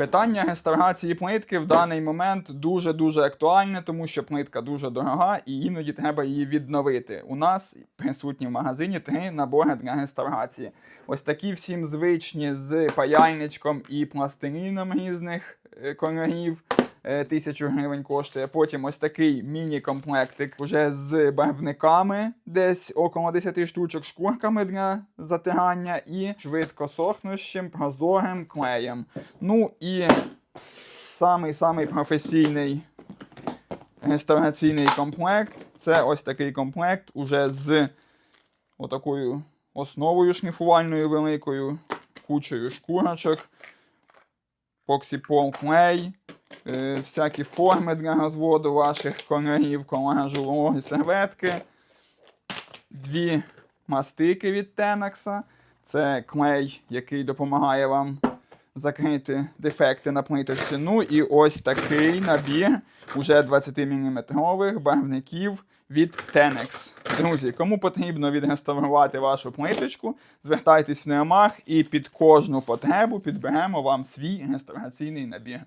Питання реставрації плитки в даний момент дуже-дуже актуальне, тому що плитка дуже дорога і іноді треба її відновити. У нас присутні в магазині три набори для реставрації. Ось такі всім звичні з паяльничком і пластиліном різних е, кольорів. Е, Тисячу гривень коштує. Потім ось такий міні-комплектик уже з барвниками, десь около 10 штучок, шкурками для затирання і швидко сохнущим прозорим клеєм. Ну і самий-самий професійний реставраційний комплект це ось такий комплект уже з отакою основою шліфувальною великою, кучею шкурочок, поксіпол клей, е, всякі форми для розводу ваших кольорів, колажу, вологі серветки, дві мастики від Тенакса. Це клей, який допомагає вам закрити дефекти на плиточці. Ну і ось такий набір уже 20-мм барвників від Tenex. Друзі, кому потрібно відреставрувати вашу плиточку, звертайтесь в Неомах і під кожну потребу підберемо вам свій реставраційний набір.